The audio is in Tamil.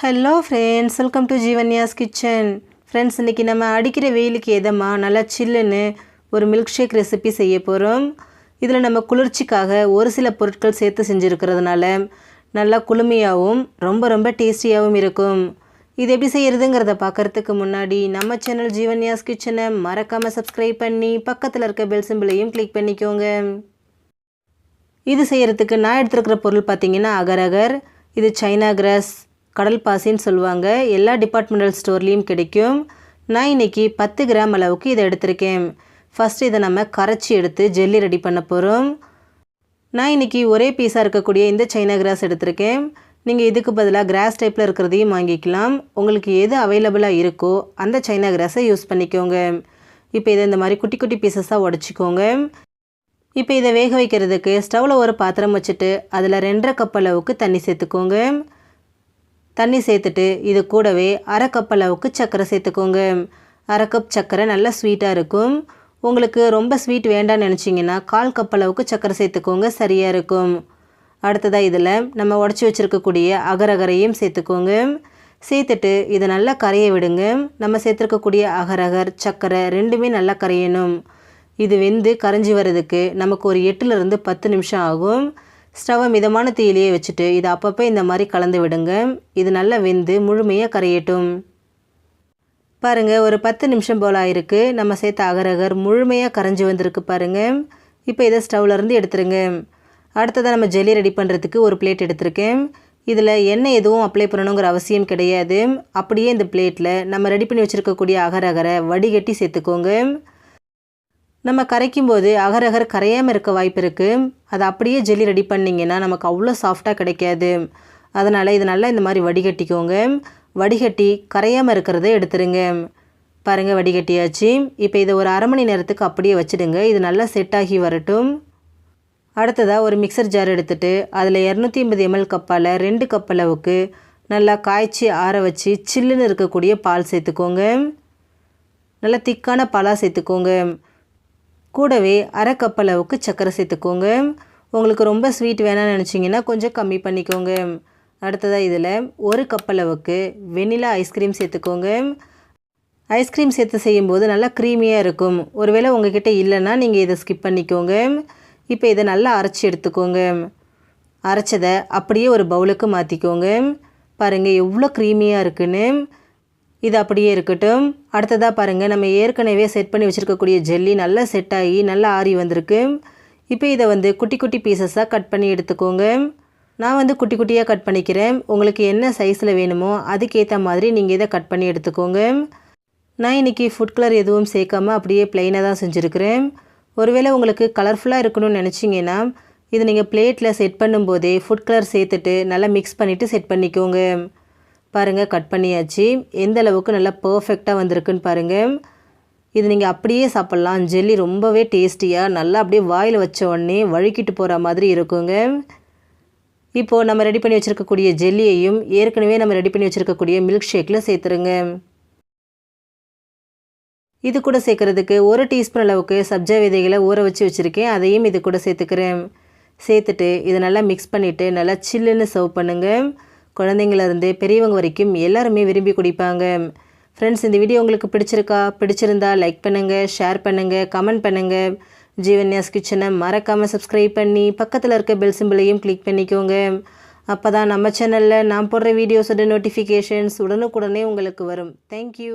Hello friends welcome to Jeevanya's kitchen friends இன்றைக்கி நம்ம அடிக்கிற வெயிலுக்கு எதமா நல்லா சில்லுன்னு ஒரு மில்க் ஷேக் ரெசிபி செய்ய போகிறோம் இதில் நம்ம குளிர்ச்சிக்காக ஒரு சில பொருட்கள் சேர்த்து செஞ்சுருக்கிறதுனால நல்லா குளுமையாகவும் ரொம்ப ரொம்ப டேஸ்டியாகவும் இருக்கும். இது எப்படி செய்கிறதுங்கிறத பார்க்குறதுக்கு முன்னாடி நம்ம சேனல் ஜீவன்யாஸ் கிச்சனை மறக்காமல் சப்ஸ்கிரைப் பண்ணி பக்கத்தில் இருக்க பெல் சிம்பிளையும் கிளிக் பண்ணிக்கோங்க. இது செய்கிறதுக்கு நான் எடுத்துருக்கிற பொருள் பார்த்திங்கன்னா அகரகர். இது சைனா கிராஸ் கடல் பாசின்னு சொல்லுவாங்க. எல்லா டிபார்ட்மெண்டல் ஸ்டோர்லேயும் கிடைக்கும். நான் இன்றைக்கி பத்து கிராம் அளவுக்கு இதை எடுத்திருக்கேன். ஃபஸ்ட்டு இதை நம்ம கரைச்சி எடுத்து ஜெல்லி ரெடி பண்ண போகிறோம் நான் இன்றைக்கி ஒரே பீஸாக இருக்கக்கூடிய இந்த சைனா கிராஸ் எடுத்திருக்கேன். நீங்கள் இதுக்கு பதிலாக கிராஸ் டைப்பில் இருக்கிறதையும் வாங்கிக்கலாம். உங்களுக்கு எது அவைலபிளாக இருக்கோ அந்த சைனா கிராஸை யூஸ் பண்ணிக்கோங்க. இப்போ இதை இந்த மாதிரி குட்டி குட்டி பீசஸாக உடச்சிக்கோங்க. இப்போ இதை வேக வைக்கிறதுக்கு ஸ்டவ்வில் ஒரு பாத்திரம் வச்சுட்டு அதில் ரெண்டரை கப் அளவுக்கு தண்ணி சேர்த்துக்கோங்க. தண்ணி சேர்த்துட்டு இது கூடவே அரை கப் அளவுக்கு சர்க்கரை சேர்த்துக்கோங்க. அரை கப் சர்க்கரை நல்லா ஸ்வீட்டாக இருக்கும். உங்களுக்கு ரொம்ப ஸ்வீட் வேண்டாம்னு நினச்சிங்கன்னா கால் கப் அளவுக்கு சர்க்கரை சேர்த்துக்கோங்க சரியாக இருக்கும். அடுத்ததாக இதில் நம்ம உடச்சி வச்சுருக்கக்கூடிய அகரகரையும் சேர்த்துக்கோங்க. சேர்த்துட்டு இதை நல்லா கரைய விடுங்க. நம்ம சேர்த்துருக்கக்கூடிய அகரகர் சர்க்கரை ரெண்டுமே நல்லா கரையணும். இது வெந்து கரைஞ்சி வர்றதுக்கு நமக்கு ஒரு எட்டுலேருந்து பத்து நிமிஷம் ஆகும். ஸ்டவ்வை மிதமான தீயிலேயே வச்சுட்டு இதை அப்பப்போ இந்த மாதிரி கலந்து விடுங்க. இது நல்லா வெந்து முழுமையாக கரையட்டும். பாருங்கள் ஒரு பத்து நிமிஷம் போல் ஆயிருக்கு. நம்ம சேர்த்த அகரகர் முழுமையாக கரைஞ்சி வந்திருக்கு பாருங்கள் இப்போ இதை ஸ்டவ்லேருந்து எடுத்துருங்க. அடுத்ததாக நம்ம ஜெல்லி ரெடி பண்ணுறதுக்கு ஒரு பிளேட் எடுத்திருக்கேன். இதில் எண்ணெய் எதுவும் அப்ளை பண்ணணுங்கிற அவசியம் கிடையாது. அப்படியே இந்த பிளேட்டில் நம்ம ரெடி பண்ணி வச்சுருக்கக்கூடிய அகரகரை வடிகட்டி சேர்த்துக்கோங்க. நம்ம கரைக்கும் போது அகரகர் கரையாமல் இருக்க வாய்ப்பு இருக்குது அதை அப்படியே ஜெல்லி ரெடி பண்ணிங்கன்னா நமக்கு அவ்வளோ சாஃப்டாக கிடைக்காது. அதனால் இது நல்லா இந்த மாதிரி வடிகட்டிக்கோங்க. வடிகட்டி கரையாமல் இருக்கிறத எடுத்துருங்க. பாருங்கள் வடிகட்டியாச்சு. இப்போ இதை ஒரு அரை மணி நேரத்துக்கு அப்படியே வச்சுடுங்க. இது நல்லா செட் ஆகி வரட்டும். அடுத்ததாக ஒரு மிக்சர் ஜார் எடுத்துகிட்டு அதில் இரநூத்தி ஐம்பது எம்எல் கப்பால் ரெண்டு கப் அளவுக்கு நல்லா காய்ச்சி ஆற வச்சு சில்லுன்னு இருக்கக்கூடிய பால் சேர்த்துக்கோங்க. நல்லா திக்கான பாலாக சேர்த்துக்கோங்க. கூடவே அரை கப் அளவுக்கு சர்க்கரை சேர்த்துக்கோங்க. உங்களுக்கு ரொம்ப ஸ்வீட் வேணாம்னு நினச்சிங்கன்னா கொஞ்சம் கம்மி பண்ணிக்கோங்க. அடுத்ததாக இதில் ஒரு கப் அளவுக்கு வெனிலா ஐஸ்கிரீம் சேர்த்துக்கோங்க. ஐஸ்கிரீம் சேர்த்து செய்யும்போது நல்லா க்ரீமியாக இருக்கும். ஒருவேளை உங்ககிட்ட இல்லைன்னா நீங்கள் இதை ஸ்கிப் பண்ணிக்கோங்க. இப்போ இதை நல்லா அரைச்சி எடுத்துக்கோங்க. அரைச்சதை அப்படியே ஒரு பவுலுக்கு மாற்றிக்கோங்க பாருங்கள் எவ்வளோ க்ரீமியாக இருக்குன்னு. இது அப்படியே இருக்கட்டும். அடுத்ததாக பாருங்கள் நம்ம ஏற்கனவே செட் பண்ணி வச்சுருக்கக்கூடிய ஜெல்லி நல்லா செட் ஆகி நல்லா ஆறி வந்திருக்கு. இப்போ இதை வந்து குட்டி குட்டி பீசஸாக கட் பண்ணி எடுத்துக்கோங்க. நான் வந்து குட்டி குட்டியாக கட் பண்ணிக்கிறேன். உங்களுக்கு என்ன சைஸில் வேணுமோ அதுக்கேற்ற மாதிரி நீங்கள் இதை கட் பண்ணி எடுத்துக்கோங்க. நான் இன்றைக்கி ஃபுட் கலர் எதுவும் சேர்க்காமல் அப்படியே ப்ளைனாக தான் செஞ்சுருக்கிறேன். ஒருவேளை உங்களுக்கு கலர்ஃபுல்லாக இருக்கணும்னு நினச்சிங்கன்னா இது நீங்கள் பிளேட்டில் செட் பண்ணும்போதே ஃபுட் கலர் சேர்த்துட்டு நல்லா மிக்ஸ் பண்ணிவிட்டு செட் பண்ணிக்கோங்க. பாருங்கள் கட் பண்ணியாச்சு. எந்த அளவுக்கு நல்லா பர்ஃபெக்டாக வந்திருக்குன்னு பாருங்கள் இது நீங்கள் அப்படியே சாப்பிட்லாம். ஜெல்லி ரொம்பவே டேஸ்டியாக நல்லா அப்படியே வாயில் வச்ச உடனே வழுக்கிட்டு போகிற மாதிரி இருக்குங்க. இப்போது நம்ம ரெடி பண்ணி வச்சுருக்கக்கூடிய ஜெல்லியையும் ஏற்கனவே நம்ம ரெடி பண்ணி வச்சுருக்கக்கூடிய மில்க் ஷேக்கில் சேர்த்துருங்க. இது கூட சேர்க்குறதுக்கு ஒரு டீஸ்பூன் அளவுக்கு சப்ஜா விதைகளை ஊற வச்சு வச்சுருக்கேன். அதையும் இது கூட சேர்த்துக்கிறேன். சேர்த்துட்டு இதை நல்லா மிக்ஸ் பண்ணிவிட்டு நல்லா சில்லுன்னு சர்வ் பண்ணுங்கள் குழந்தைங்கள்லேருந்து பெரியவங்க வரைக்கும் எல்லாருமே விரும்பி குடிப்பாங்க. ஃப்ரெண்ட்ஸ் இந்த வீடியோ உங்களுக்கு பிடிச்சிருக்கா? பிடிச்சிருந்தா லைக் பண்ணுங்கள் ஷேர் பண்ணுங்கள் கமெண்ட் பண்ணுங்கள் ஜீவன்யாஸ் கிச்சனை மறக்காமல் சப்ஸ்கிரைப் பண்ணி பக்கத்தில் இருக்க பெல் சிம்பிளையும் கிளிக் பண்ணிக்கோங்க. அப்போ தான் நம்ம சேனலில் நான் போடுற வீடியோஸோட நோட்டிஃபிகேஷன்ஸ் உடனுக்குடனே உங்களுக்கு வரும். தேங்க்யூ